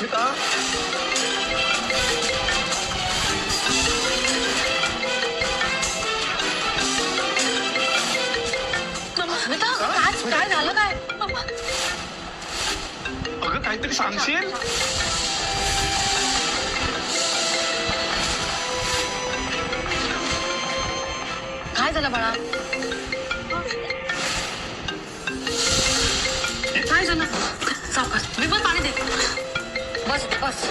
अस्मिता अस्मिता काय काय झालं काय मम्मा अगं काहीतरी सांगशील काय झालं बाळा काय झालं सावकाश मी पण पाणी दे बस बस.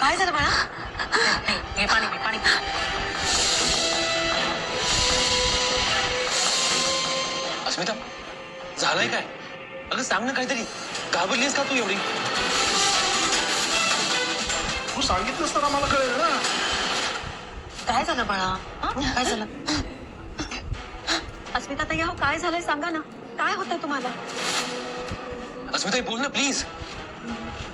काय झालं बाळा? हे, हे पाणी पी पाणी पी. अस्मिता झालंय काय? अगं सांग ना काहीतरी. घाबरलीस का तू एवढी? तू सांगितलंस तर आम्हाला कळेल ना. काय झालं बाळा? हं? काय झालं? अस्मिता ताई अहो काय झालंय सांगा ना. काय होतंय तुम्हाला? अस्मिता बोल ना प्लीज मी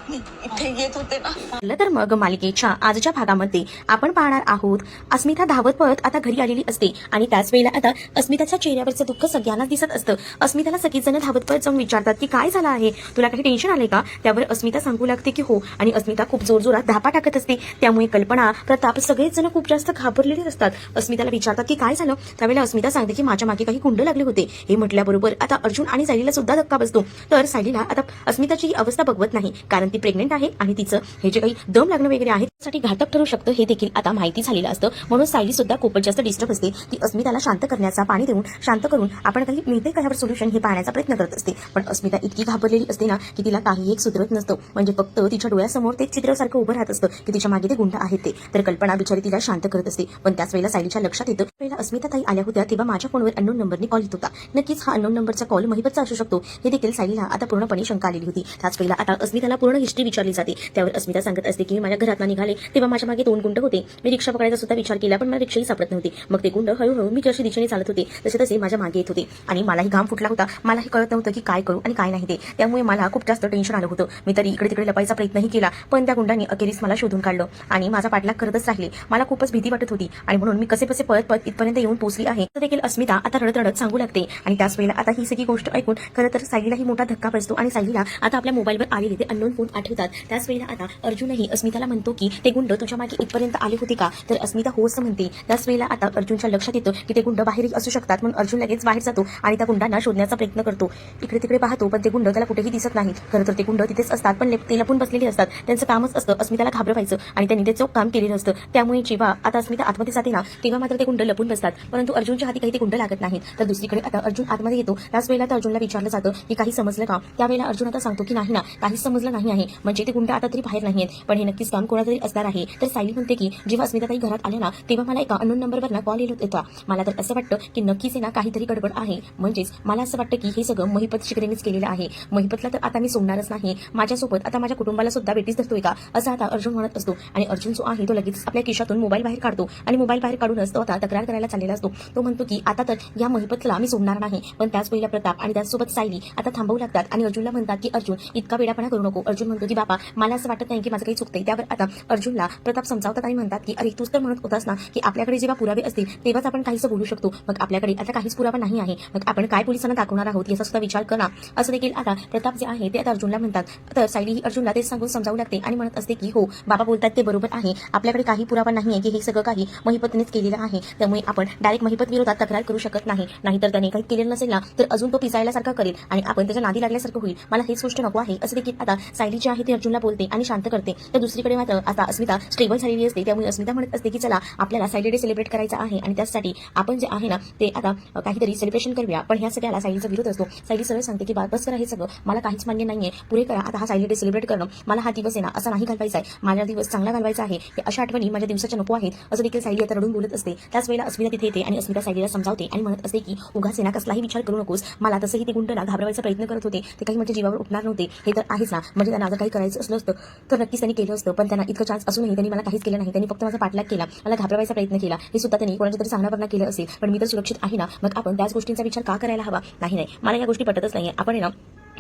इथे येत होते ना तर मग मालिकेच्या आजच्या भागामध्ये आपण पाहणार आहोत अस्मिता धावत पळत आता घरी आलेली असते आणि त्याच वेळेला आता अस्मिताच्या चेहऱ्यावरचं दुःख सगळ्यांना दिसत असतं. अस्मिताला सगळीच जण धावत पळत जाऊन विचारतात की काय झालं आहे? तुला काही टेन्शन आले का? त्यावर अस्मिता सांगू लागते की हो आणि अस्मिता खूप जोरजोरात धापा टाकत असते. त्यामुळे कल्पना प्रताप सगळेच जण खूप जास्त घाबरलेले असतात. अस्मिताला विचारतात की काय झालं? त्यावेळेला अस्मिता सांगते की माझ्या मागे काही कुंड लागले होते. हे म्हटल्याबरोबर आता अर्जुन आणि सायलीला सुद्धा धक्का बसतो. तर सायलीला आता अस्मिताची ही अवस्था बघवत नाही कारण ती प्रेग्नेंट आहे आणि तिचं हे जे काही दम लागणं वगैरे आहे त्यासाठी घातक ठरू शकतं हे देखील आता माहिती झालेलं असतं. म्हणून सायली सुद्धा खूपच जास्त डिस्टर्ब असते. ती अस्मिताला शांत करण्याचा पाणी देऊन शांत करून आपण काही मिळते का सोल्युशन हे पाहण्याचा प्रयत्न करत असते. पण अस्मिता इतकी घाबरलेली असते ना की तिला काही एक सुधरत नसतं. म्हणजे फक्त तिच्या डोळ्यासमोर ते चित्रासारखं उभं राहत असतं की तिच्यामागे ते गुंड आहेत ते. तर कल्पना बिचारी तिला शांत करत असते. पण त्याच वेळेला सायलीच्या लक्षात येतं पहिला अस्मिता ताई आल्या होत्या तेव्हा माझ्या फोनवर अननोन नंबरने कॉल येत होता. नक्कीच हा अननोन नंबरचा कॉल महिपतचा असू शकतो. हे देखील सायलीला आता पूर्णपणे शंका आलेली होती. त्याच वेळेला आता अस्मिताला पूर्ण हिस्ट्री विचारली जाते. त्यावर अस्मिता सांगत असते की मी माझ्या घरात निघाले तेव्हा माझ्या मागे दोन गुंड होते. मी रिक्षा पकडायचा सुद्धा विचार केला पण मला रिक्षाही सापडत नव्हती. मग ते गुंड हळूहळू मी जशी दिशेने चालत होते तसे तसे माझ्या मागे येत होते. आणि मलाही घाम फुटला होता. मलाही कळत नव्हतं की काय करू आणि काय नाही ते. त्यामुळे मला खूप जास्त टेन्शन आलं होतं. मी तरी इकडे तिकडे लपायचा प्रयत्नही केला पण त्या गुंडांनी अखेरीस मला शोधून काढलं. आणि माझा पाठलाग करतच राहिले. मला खूपच भीती वाटत होती. आणि म्हणून मी कसे कसे पळत पळत इथपर्यंत येऊन पोहोचली आहे. तर देखील अस्मिता आता रडत रडत सांगू लागते. आणि त्याच वेळेला आता ही सगळी गोष्ट ऐकून खरं तर सायलीलाही मोठा धक्का बसतो आणि सायलीला आता आपल्या मोबाईलवर आलेले ते अननोन फोन आठवतात. त्याच वेळेला आता अर्जुनही अस्मिताला म्हणतो की ते गुंड तुझ्या मागे इथपर्यंत आले होते का? तर अस्मिता हो असं म्हणते. त्याच वेळेला आता अर्जुनच्या लक्षात येतं की ते गुंड बाहेर असू शकतात. म्हणून अर्जुन लगेच बाहेर जातो आणि त्या गुंडांना शोधण्याचा प्रयत्न करतो. इकडे तिकडे पाहतो पण ते गुंड त्याला कुठेही दिसत नाहीत. खरं तर ते गुंड तिथेच असतात पण ते लपून बसलेले असतात. त्यांचं कामच असतं अस्मिताला घाबरवायचं आणि त्यांनी ते चोख काम केलेलं असतं. त्यामुळे जेव्हा आता अस्मिता आतमध्ये जाते ना तेव्हा मात्र ते गुंड लपून बसतात. परंतु अर्जुनच्या हाती काही ते गुंड लागत नाहीत. तर दुसरीकडे आता अर्जुन आतमध्ये येतो. त्याच वेळेला तर अर्जुनला विचारलं जातं की काही समजलं का? त्यावेळेला अर्जुन आता सांगतो की नाही ना काहीच समजलं नाही आहे. म्हणजे ते गुंड आता तरी बाहेर नाही आहेत पण हे नक्कीच काम कोणातरी असणार आहे. तर सायली म्हणते की जेव्हा अस्मिताताई घरात आल्या ना तेव्हा मला एका अनोन नंबरवर ना कॉल येत होता. मला तर असं वाटतं की नक्कीच आहे ना काहीतरी गडबड आहे. म्हणजेच मला असं वाटतं की हे सगळं महिपत शिकरेनेच केलेलं आहे. महिपतला तर आता मी सोडणारच नाही. माझ्यासोबत आता माझ्या कुटुंबाला सुद्धा बेटीच धरतोय का? असं आता अर्जुन म्हणत असतो. आणि अर्जुन जो आहे तो लगेच आपल्या खिशातून मोबाईल बाहेर काढतो. आणि मोबाईल बाहेर काढूनच तो आता तक्रार करायला चाललेला असतो. तो म्हणतो की आता तर या महिपतला मी सोडणार नाही. पण त्याच पहिला प्रताप आणि त्याचसोबत सायली आता थांबवू लागतात. आणि अर्जुनला म्हणतात की अर्जुन इतका वेडापणा करू नको. अर्जुन म्हणतो की बाबा मला असं वाटत नाही की माझं काही चुकतंय. त्यावर आता अर्जुनला प्रताप समजावतात आणि म्हणतात की अरे तूच तर म्हणत होतास ना की आपल्याकडे जेव्हा पुरावे असतील तेव्हाच आपण काहीच बोलू शकतो. मग आपल्याकडे आता काहीच पुरावा नाही आहे. मग आपण काय पोलिसांना दाखवणार आहोत? याचा सुद्धा विचार करा. असं देखील आता प्रताप जे आहे ते आता अर्जुनला म्हणतात. तर सायली ही अर्जुनला तेच सांगून समजावू लागते आणि म्हणत असते की हो बाबा बोलतात ते बरोबर आहे. आपल्याकडे काही पुरावा नाही आहे की हे सगळं काही महिपतनेच केलेलं आहे. त्यामुळे आपण डायरेक्ट महिपत विरोधात तक्रार करू शकत नाही. नाहीतर त्याने काही केलेलं नसेल ना तर अजून तो पिसायला सारखा करेल आणि आपण त्याच्या नादी लागल्यासारखं होईल. मला हेच गोष्ट नको आहे. असं देखील आता सायली जी आहे ती अर्जुनला बोलते आणि शांत करते. तर दुसरीकडे मात्र आता अस्मिता स्टेबल झालेली असते. त्यामुळे अस्मिता म्हणत असते की चला आपल्याला सायली डे सेलिब्रेट करायचा आहे आणि त्यासाठी आपण जे आहे ना ते आता काहीतरी सेलिब्रेशन करूया. पण ह्या सगळ्याला सायलीचा विरोध असतो. सायली सरळ सांगते की वापस बस करा हे सगळं. मला काहीच मान्य नाहीये. पुरे करा. आता हा सायली डे सेलिब्रेट करणं. मला हा दिवस आहे ना असा नाही घालवायचा आहे. माझा दिवस चांगला घालवायचा आहे. अशा आठवणी माझ्या दिवसाच्या नको आहेत. असं देखील सायली आता रडून बोलत असते. त्याच वेळेला अस्मिता तिथे येते आणि अस्मिता सायलीला समजावते आणि म्हणत असते की उगाच आहे कसलाही विचार करू नकोस. मला तसंही ते गुंडला घाबरवायचा प्रयत्न करत होते. ते काही म्हणजे जीवावर उठणार नव्हते. हे तर आहेच ना. म्हणजे त्यांना माझं काही करायचं असलं असतं तर नक्कीच त्यांनी केलं असतं. पण त्यांना इतकं चान्स असूनही त्यांनी मला काहीच केलं नाही. त्यांनी फक्त माझा पाठलाग केला. मला घाबरवायचा प्रयत्न केला. हे सुद्धा त्यांनी कोणाच्या तरी सांगण्यावर केलं असेल. पण मी तर सुरक्षित आहे ना? मग आपण त्याच गोष्टींचा विचार का करायला हवा? नाही नाही. मला या गोष्टी पटतच नाही आपण ना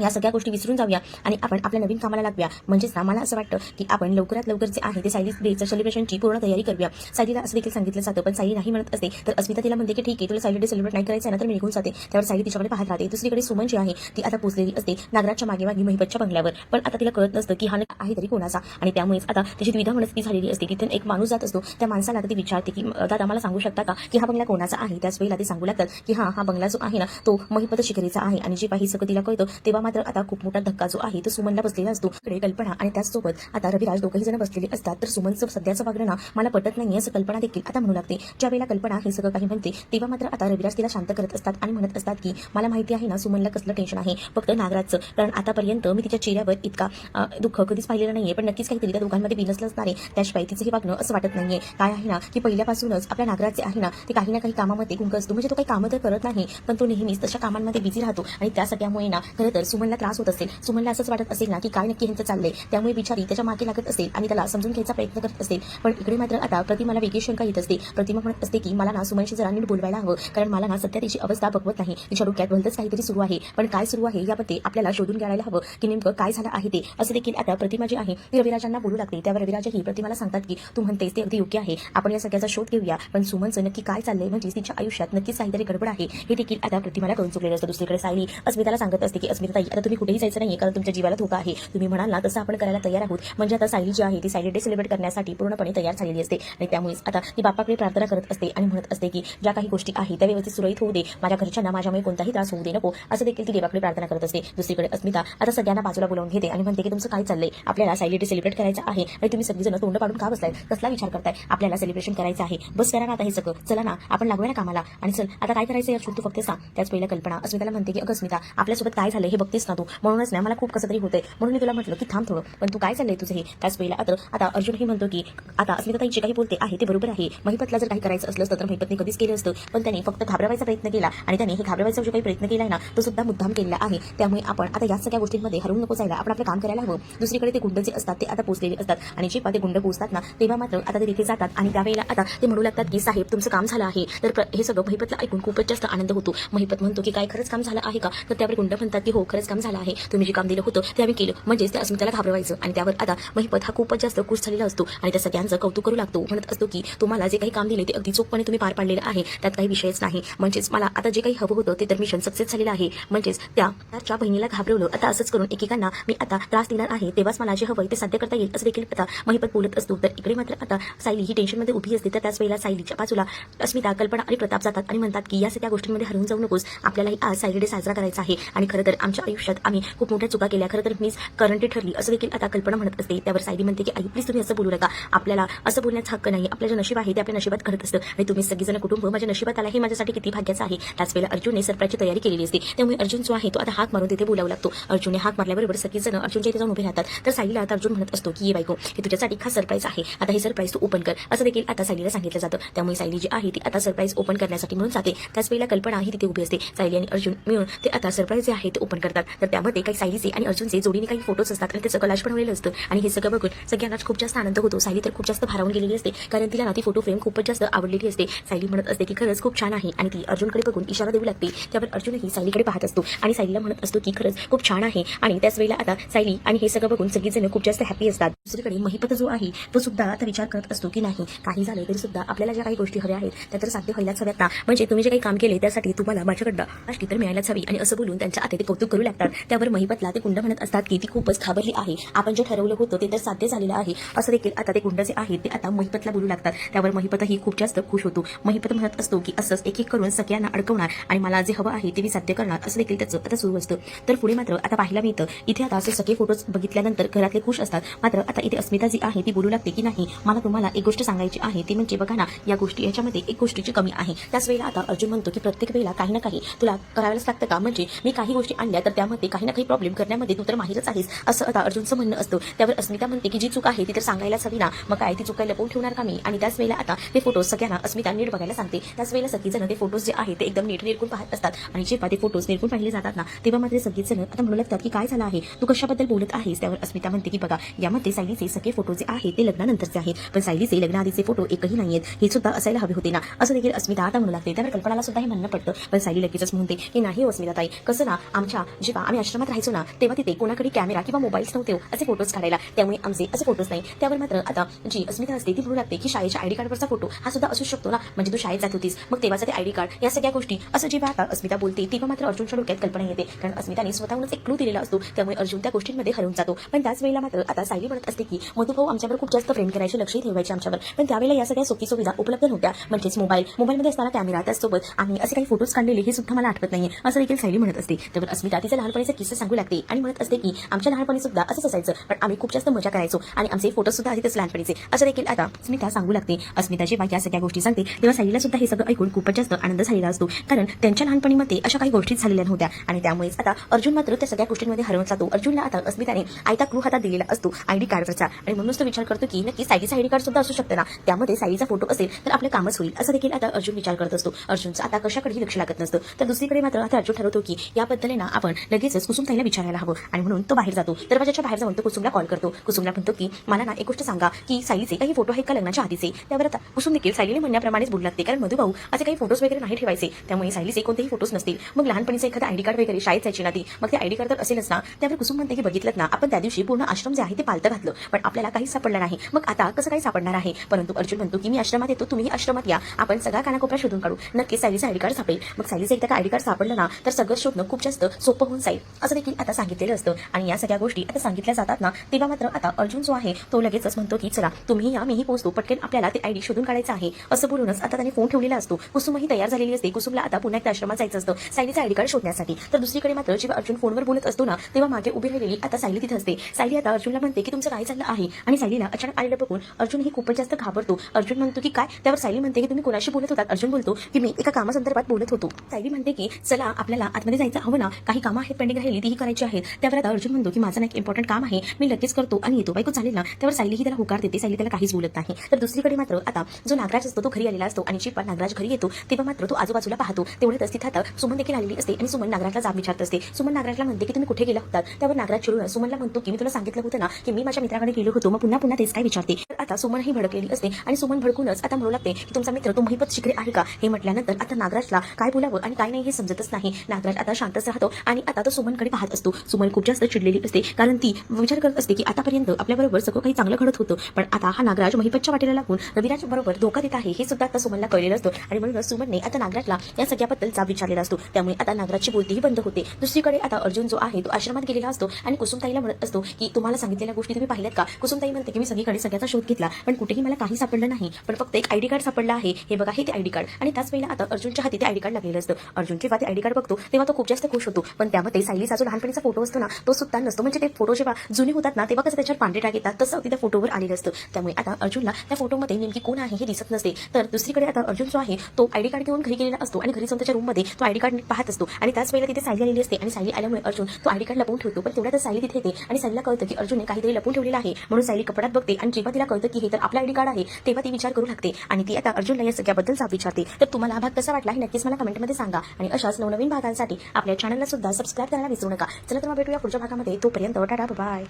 या सगळ्या गोष्टी विसरून जाऊया आणि आपण आपल्या नवीन कामाला लागूया. म्हणजेच ना मला असं वाटतं की आपण लवकरात लवकर जे आहे ते सायली डेचं सेलिब्रेशनची पूर्ण तयारी करूया. सायलीला असं देखील सांगितलं जातं पण सायली नाही म्हणत असते. तर अस्मिता तिला म्हणते की ठीक आहे तुला सायली डे सेलिब्रेट नाही करायचं ना तर मी निघून जाते. त्यावर सायली तिच्याकडे पाहत राहते. दुसरीकडे सुमन जी आहे ती आता पोचलेली असते नागराजच्या मागे मागे महिपतच्या बंगल्यावर. पण आता तिला कळत नसतं की हा आहे तरी कोणाचा. आणि त्यामुळेच आता त्याची द्विधा ती झालेली असते. तिथून एक माणूस जात असतो. त्या माणसाला आता ती विचारते की दादा मला सांगू शकता का की हा बंगला कोणाचा आहे? त्याच वेळेला ते सांगू लागतात की हा हा बंगला जो आहे ना तो महिपत शिखरीचा आहे. आणि जे काही सगळं तिला कळतं तेव्हा मात्र आता खूप मोठा धक्का जो आहे तो सुमनला बसलेला असतो. इकडे कल्पना आणि त्याचसोबत आता रविराज दोघही जण बसलेले असतात. तर सुमनचं सध्याचं वागणं मला पटत नाही असं कल्पना देखील आता म्हणू लागते. ज्या वेळेला कल्पना हे सगळं काही म्हणते तेव्हा मात्र आता रविराज तिला शांत करत असतात आणि म्हणत असतात की मला माहिती आहे ना सुमनला कसलं टेन्शन आहे. फक्त नागराजचं कारण आतापर्यंत मी तिच्या चेहऱ्यावर इतका दुःख कधीच पाहिलेलं नाहीये. पण नक्कीच काहीतरी त्या दोघांमध्ये बिनसलं असणार आहे. त्याशिवाय तिचं हे वागणं असं वाटत नाहीये. काय आहे ना की पहिल्यापासूनच आपल्या नागराजचे आहे ना ते काही ना काही कामामध्ये गुंग असतो. म्हणजे तो काही कामं तर करत नाही पण तो नेहमीच तशा कामांमध्ये बिझी राहतो. आणि त्या सगळ्यामुळे ना खरं तर सुमनला त्रास होत असेल. सुमनला असंच वाटत असेल ना की काय नक्की ह्यांचं चाललंय. त्यामुळे बिचारी त्याच्यामागे लागत असेल आणि त्याला समजून घ्यायचा प्रयत्न करत असेल. पण इकडे मात्र आता प्रतिमाला वेगळी शंका येत असते. प्रतिमा म्हणत असते की मला ना सुमनशी जरा नीट बोलवायला हवं. कारण मला ना सध्या तिची अवस्था बघवत नाही. तिच्या डोक्यात भलतच काहीतरी सुरू आहे. पण काय सुरू आहे यामध्ये आपल्याला शोधून घ्यायला हवं की नेमकं काय झालं आहे ते. असं देखील आता प्रतिमा जी आहे ती रविराजांना बोलू लागते. त्यावर रविराजही प्रतिमाला सांगतात की तू म्हणतेस ते अगदी योग्य आहे. आपण या सगळ्याचा शोध घेऊया. पण सुमनचं नक्की काय चाललंय म्हणजे तिच्या आयुष्यात नक्कीच काहीतरी गडबड आहे. हे देखील आता प्रतिमाला कळून चुकलेलं असतं. दुसरीकडे सायली अस्मिताला सांगत असते की अस्मिता नाही आता तुम्ही कुठेही जायचं नाही कारण तुमच्या जीवाला धोका आहे. तुम्ही म्हणाल ना तसं आपण करायला तयार आहोत. म्हणजे आता सायली जी आहे ती सायली डे सेलिब्रेट करण्यासाठी पूर्णपणे तयार झालेली असते. आणि त्यामुळेच आता ती बापाकडे प्रार्थना करत असते आणि म्हणत असते की ज्या काही गोष्टी आहेत त्या व्यवस्थित सुरळीत होऊ दे. माझ्या घरच्यांना माझ्यामुळे कोणताही त्रास होऊ दे नको. असं देखील ती देवाकडे प्रार्थना करत असते. दुसरीकडे अस्मिता आता सगळ्यांना बाजूला बोलावून घेते आणि म्हणते की तुमचं काय चाललंय? आपल्याला सायली डे सेलिब्रेट करायचं आहे आणि तुम्ही सगळीजण तोंड पाडून का बसलाय कसला विचार करताय? आपल्याला सेलिब्रेशन करायचं आहे. बस करा ना आता हे सगळं. चला ना आपण लागूया ना कामाला. आणि चल आता काय करायचं यार? तू फक्त सांग. त्याच पहिल्या कल्पना अस्मिताला म्हणते की अगस्मिता अस्मिता आपल्यासोबत काय झालं हे बघतेस ना तू. म्हणूनच ना मला खूप कसं तरी होतंय. म्हणून मी तुला म्हटलं की थांब थोडं. पण तू काय चाललंय तुझं हे? त्याच वेळेला आता आता अर्जुनही म्हणतो की आता अस्मिताताई जे काही बोलते आहे ते बरोबर आहे. महिपतला जर काही करायचं असलं असतं तर महिपतने कधीच केलं असतं. पण त्याने फक्त घाबरवायचा प्रयत्न केला आणि त्याने हे घाबरवायचा जो काही प्रयत्न केला ना तो सुद्धा मुद्दाम केलेला आहे. त्यामुळे आपण आता या सगळ्या गोष्टींमध्ये हरवून नको जायला. आपण आपलं काम करायला हवं. दुसरीकडे ते गुंड जे असतात ते आता पोचलेले असतात. आणि जेव्हा ते गुंड पोचतात ना तेव्हा मात्र आता ते तिथे जातात. आणि त्यावेळेला आता ते म्हणू लागतात की साहेब तुमचं काम झालं आहे. तर हे सगळं महिपतला ऐकून खूपच जास्त आनंद होतो. महिपत म्हणतो की काय खरंच काम झालं आहे का? तर त्यावर गुंड म्हणतात की हो खरंच काम झालं आहे. तुम्ही जे काम दिलं होतं ते आम्ही केलं. म्हणजेच त्या अस्मिताला घाबरवायचं. आणि त्यावर आता महिपत हा खूपच जास्त खुश झालेला असतो. आणि त्या सगळ्यांचं कौतुक करू लागतो. म्हणत असतो की तुम्हाला जे काही काम दिले ते अगदी चोखपणे तुम्ही पार पाडलेलं आहे. त्यात काही विषयच नाही. म्हणजेच मला आता जे काही हवं होतं ते तर मिशन सक्सेस झालेलं आहे. म्हणजेच त्या त्याच्या बहिणीला घाबरवलं. आता असंच करून एकेकांना मी आता त्रास देणार आहे. तेव्हाच मला जे हवं ते साध्य करता येईल. असं देखील आता महिपत बोलत असतो. तर इकडे मात्र आता सायली ही टेन्शनमध्ये उभी असते. तर त्याच वेळेला सायलीच्या बाजूला अस्मिता कल्पना आणि प्रताप जातात आणि म्हणतात की या सगळ्या गोष्टींमध्ये हरवून जाऊ नकोस. आपल्यालाही आज सायली डे साजरा करायचा आहे. आणि खरं तर आमच्या आयुष्यात आम्ही खूप मोठ्या चुका केल्या. खरं तर मीच करंटी ठरली. असं देखील आता कल्पना म्हणत असते. त्यावर सायली म्हणते की आई प्लीज तुम्ही असं बोलू नका. आपल्याला असं बोलण्याचा हक्क नाही आपल्या जे नशीब आहे ते आपल्या नशिबात घडत असतं. आणि तुम्ही सगळीजण कुटुंब माझ्या नशिबात आला हे माझ्यासाठी किती भाग्याचं आहे? त्याच वेळेला अर्जुनने सरप्राईजची तयारी केलेली असते. त्यामुळे अर्जुन जो आहे तो आता हाक मारून तिथे बोलावं लागतो. अर्जुनने हाक मारल्याबरोबर सगळीजण अर्जुनच्या इथे जाऊन उभे राहतात. तर सायलीला आता अर्जुन म्हणत असतो की ये बायको हे तुझ्यासाठी खास सरप्राईज आहे. आता हे सरप्राईज तू ओपन कर. असं देखील आता सायलीला सांगितलं जातं. त्यामुळे सायली जी आहे ती आता सरप्राईज ओपन करण्यासाठी म्हणून जाते. त्याच वेळेला कल्पना ही तिथे उभी असते. सायली आणि अर्जुन मिळून ते आता सरप्राईज जे आहे ते ओपन करतात. तर त्यामध्ये काही सायलीचे आणि अर्जुनचे जोडीने काही फोटोज असतात आणि त्याचं कलाश बनवलेलं असतं आणि हे सगळं बघून सगळ्यांनाच खूप जास्त आनंद होतो. सायली तर खूप जास्त भारावून गेलेली असते कारण तिला ना ती फोटो फ्रेम खूपच जास्त आवडलेली असते. सायली म्हणत असते की खरंच खूप छान आहे. आणि ती अर्जुनकडे बघून इशारा देऊ लागते. त्यावर अर्जुनही सायलीकडे पाहत असतो. आणि सायलीला म्हणत असतो की खरंच खूप छान आहे. आणि त्याच वेळेला आता सायली आणि हे सगळं बघून सगळीजण खूप जास्त हॅपी असतात. दुसरीकडे महिपत जो आहे तो सुद्धा आता विचार करत असतो की नाही काही झालं तरी सुद्धा आपल्याला ज्या काही गोष्टी हव्या आहेत त्या तर साध्य व्हायलाच हव्यात ना. म्हणजे तुम्ही जे काही काम केले त्यासाठी तुम्हाला माझ्याकडनं अशी तर मिळायलाच हवी. आणि असं बोलून त्यांच्या आता ते कौतुक करू लागतात. त्यावर महिपतला ते गुंड म्हणत असतात की ती खूपच घाबरली आहे. आपण जे ठरवलं होतं ते तर साध्य झालेलं आहे. असं देखील आता ते गुंड जे आहेत ते आता महिपतला बोलू लागतात. त्यावर महिपतही खूप जास्त खुश होतो. महिपत म्हणत असतो की असंच एक एक करून सगळ्यांना अडकवणार आणि मला जे हवं आहे ते मी साध्य करणार. असं देखील त्याचं आता सुरू असतं. तर पुढे मात्र आता पाहायला मिळतं. इथे आता असे सगळे फोटोज बघितल्यानंतर घरातले खुश असतात. मात्र आता इथे अस्मिता जी आहे ती बोलू लागते की नाही मला तुम्हाला एक गोष्ट सांगायची आहे. ती म्हणजे बघा ना या गोष्टी याच्यामध्ये एक गोष्टीची कमी आहे. त्याच वेळेला आता अर्जुन म्हणतो की प्रत्येक वेळेला काही ना काही तुला करायलाच लागतं का? म्हणजे मी काही गोष्टी आणल्या तर त्यामध्ये काही ना काही प्रॉब्लेम करण्यामध्ये तू तर माहीरच आहेस असं आता अर्जुनचं म्हणणं असतं. त्यावर अस्मिता म्हणते की जी चूक आहे ती तर सांगायलाच हवी ना. मग काय ती चूक काय लपवून ठेवणार का मी? आणि त्याच वेळेला आता ते फोटोज सगळ्यांना अस्मिता नीट बघायला सांगते. त्याच वेळेला सगळीजण ते फोटोज जे आहे ते एकदम नीट निरकून पाहत असतात. आणि जेव्हा ते फोटोज निरकून पाहिले जातात ना तेव्हा मात्र सगळीजण आता म्हणू लागतात की काय झालं आहे? तू कशाबद्दल बोलत आहेस? त्यावर अस्मिता म्हणते की बघा यामध्ये सायलीचे सगळे फोटो जे आहेत ते लग्नानंतरचे आहेत. पण सायलीचे लग्नाआधीचे फोटो एकही नाहीयेत. हे सुद्धा असायला हवे होते ना. असं देखील अस्मिता आता म्हणू लागते. त्यावर कल्पनाला सुद्धा हे म्हणणं पडतं. पण सायली लगेचच म्हणते की नाही हो अस्मिता ताई कसं ना आमच्या जेव्हा आम्ही आश्रमात राहायचो ना तेव्हा तिथे कोणाकडे कॅमेरा किंवा मोबाईल्स नव्हते हो, असे फोटोज काढायला. त्यामुळे आमचे असे फोटोज नाही. त्यावर मात्र आता जी अस्मिता असते ती म्हणू लागते की शाळेच्या आयडी कार्डवरचा फोटो हा सुद्धा असू शकतो ना. म्हणजे तू शाळेत जात होतीस मग तेव्हाचा ते आयडी कार्ड या सगळ्या गोष्टी असं जेव्हा आता अस्मिता बोलते तेव्हा मात्र अर्जुनच्या डोक्यात कल्पना येते. कारण अस्मिताने स्वतःहूनच एक क्लू दिलेला असतो त्यामुळे अर्जुन त्या गोष्टींमध्ये हरवून जातो. पण त्याच वेळेला मात्र आता सायली म्हणत असते की मधुभाऊ आमच्यावर खूप जास्त प्रेम करायचे लक्ष ठेवायचे आमच्यावर. पण त्यावेळेला या सगळ्या सोपी सुविधा उपलब्ध नव्हत्या. म्हणजेच मोबाईल मोबाईलमध्ये असताना कॅमेरा त्याचसोबत आम्ही असे काही फोटोज काढलेले हे सुद्धा मला आठवत नाही असं देखील सायली म्हणत असते. त्यावर अस्मिता तिचा लहानपणीचे किस्से सांगू लागते. आणि म्हणत असते की आमच्या लहानपणी सुद्धा असंच असायचं पण आम्ही खूप जास्त मजा करायचो. आणि आमचे फोटो सुद्धा आधीच लहानपणीचे. असं देखील आता स्मिता सांगू लागते. अस्मिता जेव्हा या सगळ्या गोष्टी सांगते तेव्हा साईला सुद्धा हे सगळं ऐकून खूपच जास्त आनंद झालेला असतो. कारण त्यांच्या लहानपणीमध्ये अशा काही गोष्टी झालेल्या नव्हत्या. आणि त्यामुळेच आता अर्जुन मात्र त्या सगळ्या गोष्टींमध्ये हरवून जातो अर्जुनला आता अस्मिताने आयता क्रू हातात दिलेला असतो आयडी कार्डवरचा. आणि म्हणूनच तो विचार करतो की नक्की सायलीचा आयडी कार्ड सुद्धा असू शकतं ना? त्यामध्ये साईचा फोटो असेल तर आपलं कामच होईल. असं देखील आता अर्जुन विचार करत असतो. अर्जुनचा आता कशाकडेही लक्ष लागत नसतं. तर दुसरीकडे मात्र आता अर्जुन ठरवतो की याबद्दल ना आपण लगेचच कुसुम ताईला विचारायला हवं. आणि म्हणून तो बाहेर जातो. दरवाजाच्या बाहेर जाऊन तो कुसुमला कॉल करतो. कुसुमला म्हणतो की मला ना एक गोष्ट सांगा. की सायलीचे काही फोटो आहेत का लग्नाच्या आधीचे? त्यावर आता कुसुम देखील सायलीने म्हणण्याप्रमाणेच बोलू लागते. कारण मधुभाऊ असे काही फोटोज वगैरे नाही ठेवायचे. त्यामुळे सायलीचे कोणतेही फोटोज नसतील. मग लहानपणीचं एखादं आयडी कार्ड वगैरे शाळेत जायची ना ती. मग ते आयडी कार्ड तर असेलच ना. त्यावर कुसुम म्हणते की बघितलं ना आपण त्या दिवशी पूर्ण आश्रम जे आहे ते पालतं घातलं. पण आपल्याला काहीच सापडलं नाही. मग आता कसं काही सापडणार आहे? परंतु अर्जुन म्हणतो की मी आश्रमात येतो. तुम्ही आश्रमात या. आपण सगळा कानाकोपरा शोधून काढू. नक्की सायलीचा आयडी कार्ड सापडेल. मग सायलीचं एकदा आयडी कार्ड सापडलं ना तर सगळं शोधणं खूप जास्त सोपं होऊन जाईल. असं देखील आता सांगितलेलं असतं. आणि या सगळ्या गोष्टी आता सांगितल्या जातात ना तेव्हा मात्र आता अर्जुन जो आहे तो लगेचच म्हणतो की चला तुम्ही या मीही पोहोचतो. पटकन आपल्याला ते आयडी शोधून काढायचं आहे. असं बोलूनच आता त्याने फोन ठेवलेला असतो. कुसुमही तयार झालेली असते. कुसुमला आता पुन्हा एकदा आश्रमात जायचं असतं सायलीचं आयडी कार्ड शोधण्यासाठी. तर दुसरीकडे मात्र जेव्हा अर्जुन फोनवर बोलत असतो ना तेव्हा मागे उभी राहिलेली आता सायली तिथे असते. सायली आता अर्जुनला म्हणते की तुमचं काय चाललं आहे? आणि सायलीला अचानक आलेलं बघून अर्जुन ही खूपच जास्त घाबरतो. अर्जुन म्हणतो की काय? त्यावर सायली म्हणते की तुम्ही कोणाशी बोलत होतात? अर्जुन बोलतो की मी एका कामासंदर्भात बोलत होतो. सायली म्हणते की चला आपल्याला आतमध्ये जायचं हवं ना? काही कामं आहेत पेंडिंग राहिली तीही करायची आहेत त्यावर आता अर्जुन म्हणतो की माझं एक इम्पॉर्टंट काम आहे. मी लगेच करतो आणि येतो. बायको चालेल ना? त्यावर सायली ही त्याला होकार देते. सायली त्याला काहीच बोलत नाही. तर दुसरीकडे मात्र आता जो नागराज असतो तो घरी आलेला असतो आणि जेव्हा नागराज घरी येतो तेव्हा मात्र तो आजूबाजूला पाहतो. तेवढ्यातच तिथे आता सुमन देखील आलेली असते आणि सुमन नागराजला जाब विचारत असते. सुमन नागराजला म्हणते की तुम्ही कुठे गेला होतात त्यावर नागराज चिडून सुमनला म्हणतो की मी तुला सांगितलं होतं ना की मी माझ्या मित्राकडे गेलो होतो. मग पुन्हा पुन्हा तेच काय विचारते? तर आता सुमन ही भडकलेली असते आणि सुमन भडकूनच आता म्हणू लागते की तुमचा मित्र तो महिपत शिकरे आहे का? हे म्हटल्यानंतर आता नागराजला काय बोलावं आणि काय नाही हे समजतच नाही. नागराज आता शांतच राहतो आणि आता तो सुमनकडे पाहत असतो. सुमन खूप जास्त चिडलेली असते. कारण ती विचार करत असते की आतापर्यंत आपल्याबरोबर सगळं काही चांगलं घडत होतं. पण आता हा नागराज महिपतच्या वाटेला लागून रविराज बरोबर धोका देत आहे हे सुद्धा आता सुमनला कळलेलं असतं. आणि म्हणून सुमनने आता नागराजला या सगळ्याबद्दल जाब विचारलेला असतो. त्यामुळे आता नागराजची बोलतीही बंद होते. दुसरीकडे आता अर्जुन जो आहे तो आश्रमात गेलेला असतो आणि कुसुमताईला म्हणत असतो की तुम्हाला सांगितलेल्या गोष्टी तुम्ही पाहिल्यात का? कुसुमताई म्हणते की मी सगळीकडे सगळ्याचा शोध घेतला पण कुठेही मला काही सापडलं नाही. पण फक्त एक आयडी कार्ड सापडलं आहे. हे बघा हे ते आयडी कार्ड. आणि त्याच वेळेला आता अर्जुनच्या हाती ते आयडी कार्ड लागलेलं असतं. अर्जुन जेव्हा ते आयडी कार्ड बघतो तेव्हा तो खूप जास्त खुश होतो. पण त्यामध्ये सायलीचा जो लहानपणीचा फोटो असतो ना तो सुद्धा नसतो. म्हणजे ते फोटो जेव्हा जुने होतात ना तेव्हा कसं त्याच्यावर पांढरे टाक येतात तसं अगदी त्या फोटोवर आलेलं असतं. त्यामुळे आता अर्जुनला त्या फोटोमध्ये नेमकी कोण आहे हे दिसत नसते. तर दुसरीकडे आता अर्जुन जो आहे तो आयडी कार्ड घेऊन घरी गेलेला असतो. आणि घरी जाऊन त्याच्या रूममध्ये तो आयडी कार्ड पाहत असतो. आणि त्याच वेळेला तिथे सायली आलेली असते. आणि सायली आल्यामुळे अर्जुन तो आयडी कार्ड लपून ठेवतो. पण तेवढ्यातच सायली तिथे येते. आणि सायलीला कळतं की अर्जुनने काहीतरी लपून ठेवलेलं आहे. म्हणून सायली कपड्यात बघते. आणि जेव्हा तिला कळतं की हे तर आपलं आयडी कार्ड आहे तेव्हा ती विचार करू लागते. आणि ती आता अर्जुनला या सगळ्याबद्दल विचारते. तर तुम्हाला हा भाग कसा वाटला हे नक्कीच मला कमेंटमध्ये सांगा. आणि अशाच नवनवीन भागांसाठी आपल्या चॅनलला सुद्धा सबस्क्राईब करायला विसरू नका. चला तर मग भेटूया पुढच्या भागामध्ये. तोपर्यंत टाटा बाय